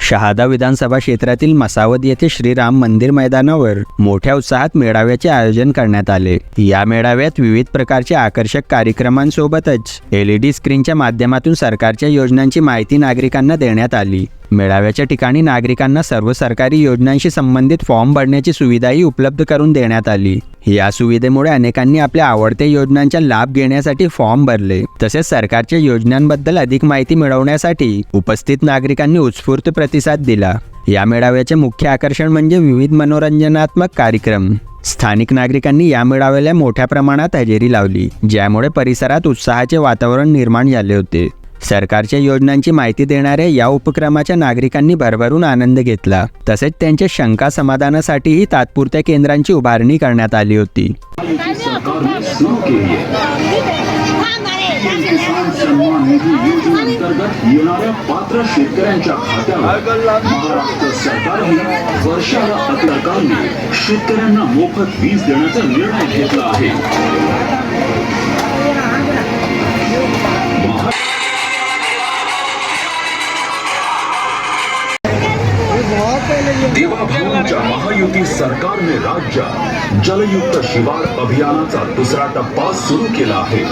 शहादा विधानसभा क्षेत्रातील मसावद येथे श्रीराम मंदिर मैदानावर मोठ्या उत्साहात मेळाव्याचे आयोजन करण्यात आले. या मेळाव्यात विविध प्रकारच्या आकर्षक कार्यक्रमांसोबतच एलईडी स्क्रीनच्या माध्यमातून सरकारच्या योजनांची माहिती नागरिकांना देण्यात आली. मेळाव्याच्या ठिकाणी नागरिकांना सर्व सरकारी योजनांशी संबंधित फॉर्म भरण्याची सुविधाही उपलब्ध करून देण्यात आली. या सुविधेमुळे अनेकांनी आपल्या आवडत्या योजनांचा लाभ घेण्यासाठी फॉर्म भरले. तसेच सरकारच्या योजनांबद्दल अधिक माहिती मिळवण्यासाठी उपस्थित नागरिकांनी उत्स्फूर्त प्रतिसाद दिला. या मेळाव्याचे मुख्य आकर्षण म्हणजे विविध मनोरंजनात्मक कार्यक्रम. स्थानिक नागरिकांनी या मेळाव्याला मोठ्या प्रमाणात हजेरी लावली ज्यामुळे परिसरात उत्साहाचे वातावरण निर्माण झाले होते. सरकारच्या योजनांची माहिती देणाऱ्या या उपक्रमाच्या नागरिकांनी भरभरून आनंद घेतला. तसेच त्यांच्या शंका समाधानासाठीही तात्पुरत्या केंद्रांची उभारणी करण्यात आली होती. किसान सन्मान निधी योजनेअंतर्गत येणाऱ्या पात्र शेतकऱ्यांच्या खात्यावर महाराष्ट्र सरकारने वर्षाला शेतकऱ्यांना मोफत वीज देण्याचा निर्णय घेतला आहे देवाभाऊंच्या महायुती सरकारने राज्यात जलयुक्त शिवार अभियानाचा दुसरा टप्पा सुरू केला आहे.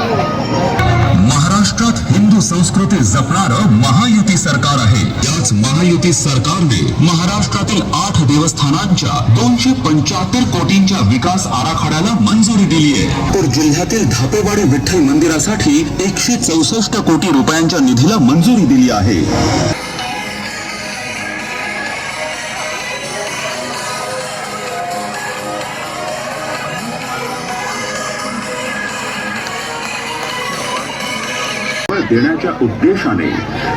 महाराष्ट्रात हिंदू संस्कृती जपणारं महायुती सरकार आहे. याच महायुती सरकारने महाराष्ट्रातील आठ देवस्थानांच्या दोनशे पंच्याहत्तर कोटींच्या विकास आराखड्याला मंजुरी दिली आहे. तर जिल्ह्यातील धापेवाडी विठ्ठल मंदिरासाठी एकशे चौसष्ट कोटी रुपयांच्या निधीला मंजुरी दिली आहे. देण्याच्या उद्देशाने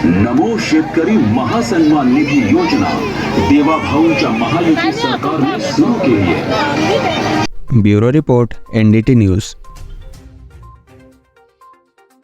नमो शेतकरी महासन्मान निधी योजना देवाभाऊंच्या महायुती सरकारने सुरू केली आहे. Bureau report NDT news.